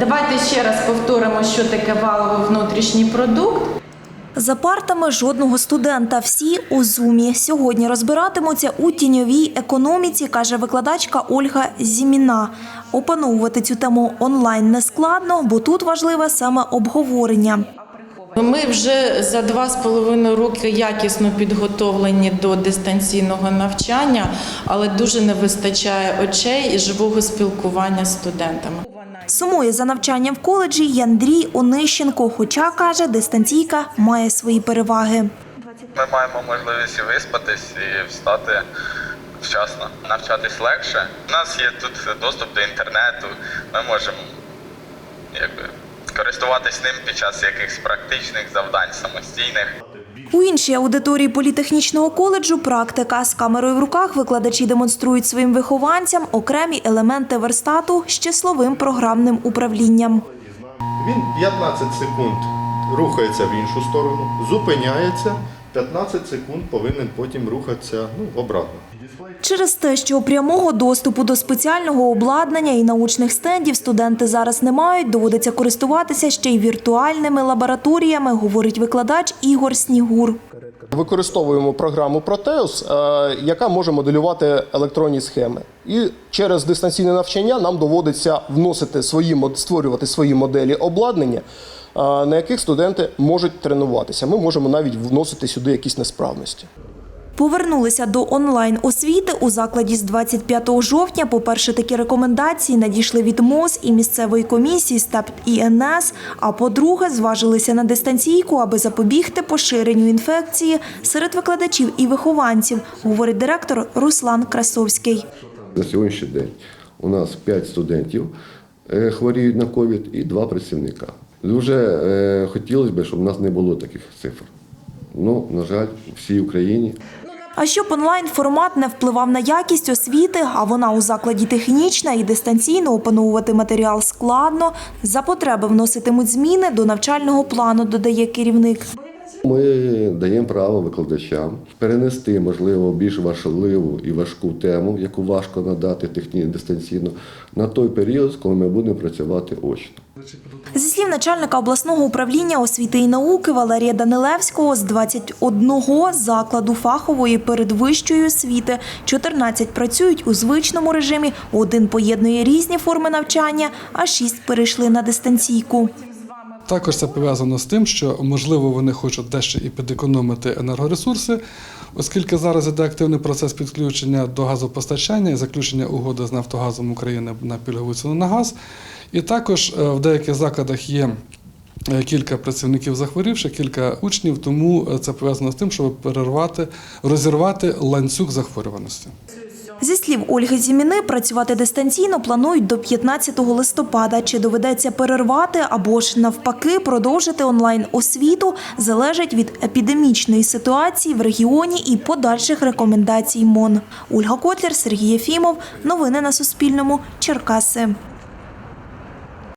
Давайте ще раз повторимо, що таке валовий внутрішній продукт. За партами жодного студента. Всі у зумі. Сьогодні розбиратимуться у тіньовій економіці, каже викладачка Ольга Зіміна. Опановувати цю тему онлайн не складно, бо тут важливе саме обговорення. Ми вже за два з половиною роки якісно підготовлені до дистанційного навчання, але дуже не вистачає очей і живого спілкування з студентами. Сумує за навчанням в коледжі й Андрій Онищенко, хоча каже, дистанційка має свої переваги. Ми маємо можливість виспатись і встати вчасно, навчатись легше. У нас є тут доступ до інтернету. Ми можемо якби, користуватись ним під час якихось практичних завдань самостійних. У іншій аудиторії політехнічного коледжу практика з камерою в руках викладачі демонструють своїм вихованцям окремі елементи верстату з числовим програмним управлінням. Він 15 секунд рухається в іншу сторону, зупиняється, 15 секунд повинен потім рухатися ну, обратно. Через те, що прямого доступу до спеціального обладнання і научних стендів студенти зараз не мають, доводиться користуватися ще й віртуальними лабораторіями, говорить викладач Ігор Снігур. Використовуємо програму Proteus, е, яка може моделювати електронні схеми. І через дистанційне навчання нам доводиться вносити свої мод- створювати свої моделі обладнання, на яких студенти можуть тренуватися. Ми можемо навіть вносити сюди якісь несправності. Повернулися до онлайн освіти у закладі з 25 жовтня. По-перше, такі рекомендації надійшли від МОЗ і місцевої комісії СТАП ІНС. А по-друге, зважилися на дистанційку, аби запобігти поширенню інфекції серед викладачів і вихованців, говорить директор Руслан Красовський. На сьогоднішній день у нас 5 студентів е, хворіють на ковід і 2 працівника. Дуже е, хотілося б, щоб у нас не було таких цифр. Ну, на жаль, всій Україні А щоб онлайн формат не впливав на якість освіти, а вона у закладі технічна і дистанційно опановувати матеріал складно, за потреби вноситимуть зміни до навчального плану, додає керівник. Ми даємо право викладачам перенести, можливо, більш важливу і важку тему, яку важко надати технічно дистанційно, на той період, коли ми будемо працювати очно. Зі слів начальника обласного управління освіти і науки Валерія Данилевського, з 21 закладу фахової передвищої освіти 14 працюють у звичному режимі, один поєднує різні форми навчання, а 6 перейшли на дистанційку. Також це пов'язано з тим, що можливо вони хочуть дещо і підекономити енергоресурси, оскільки зараз іде активний процес підключення до газопостачання і заключення угоди з Нафтогазом України на пільгову ціну на газ. І також е, в деяких закладах є. е, Кілька працівників захворівши, кілька учнів, тому е, це пов'язано з тим, щоб перервати, розірвати ланцюг захворюваності. Зі слів Ольги Зіміни, працювати дистанційно планують до 15 листопада. Чи доведеться перервати або ж навпаки продовжити онлайн освіту, залежить від епідемічної ситуації в регіоні і подальших рекомендацій МОН. Ольга Котлер, Сергій Єфімов. Новини на Суспільному. Черкаси.